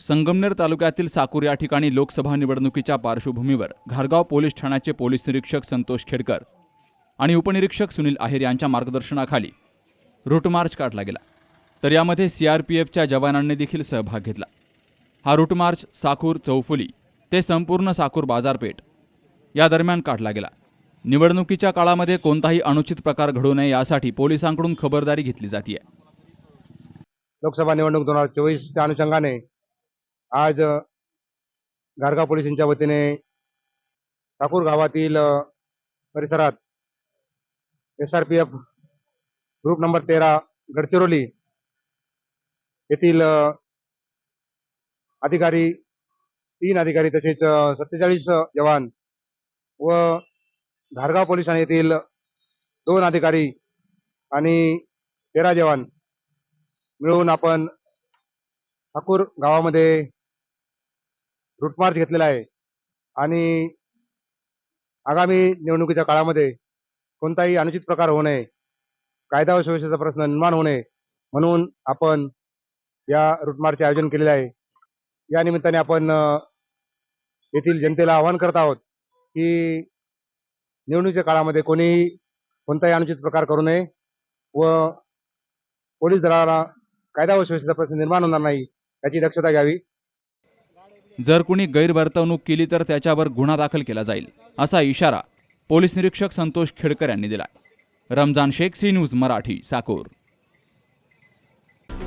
संगमनेर तालुक्यातील साकूर या ठिकाणी लोकसभा निवडणुकीच्या पार्श्वभूमीवर घारगाव पोलीस ठाण्याचे पोलीस निरीक्षक संतोष खेडकर आणि उपनिरीक्षक सुनील आहेर यांच्या मार्गदर्शनाखाली रूट मार्च काढला गेला. तर यामध्ये सी आर पी एफच्या जवानांनी देखील सहभाग घेतला. हा रूट मार्च साकूर चौफुली ते संपूर्ण साकूर बाजारपेठ या दरम्यान काढला गेला. निवडणुकीच्या काळामध्ये कोणताही अनुचित प्रकार घडू नये यासाठी पोलिसांकडून खबरदारी घेतली जाते लोकसभा निवडणूक दोन हजार चोवीसच्या अनुषंगाने आज अ, गारगाव पोलिसांच्या वतीने ठाकूर गावातील परिसरात S R P F group number तेरा गडचिरोली येथील अधिकारी तीन अधिकारी तसेच सत्तेचाळीस जवान व धारगाव पोलीस ठाणे येथील दोन अधिकारी आणि तेरा जवान मिळून आपण ठाकूर गावामध्ये रूटमार्च घेतलेला आहे. आणि आगामी निवडणुकीच्या काळामध्ये कोणताही अनुचित प्रकार होऊ नये. कायदा व सुव्यवस्थेचा प्रश्न निर्माण होऊ नये म्हणून आपण या रूटमार्चचे आयोजन केलेले आहे. या निमित्ताने आपण येथील जनतेला आवाहन करत आहोत की निवडणुकीच्या काळामध्ये कोणीही कोणताही अनुचित प्रकार करू नये व पोलीस दलाला कायदा व सुव्यवस्थेचा प्रश्न निर्माण होणार नाही याची दक्षता घ्यावी. जर कुणी गैरवर्तवणूक केली तर त्याच्यावर गुन्हा दाखल केला जाईल असा इशारा पोलीस निरीक्षक संतोष खेडकर यांनी दिला Ramzan Shaikh C news Marathi Sakor.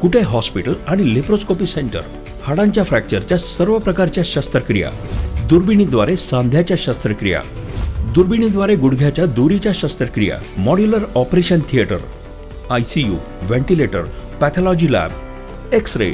Kute hospital आणि लेप्रोस्कोपी सेंटर? हाडांच्या फ्रॅक्चरच्या सर्व प्रकारच्या शस्त्रक्रिया. दुर्बिणीद्वारे सांध्याच्या शस्त्रक्रिया. दुर्बिणीद्वारे गुडघ्याच्या दोरीच्या शस्त्रक्रिया. Modular operation theatre. I C U ventilator pathology lab. X ray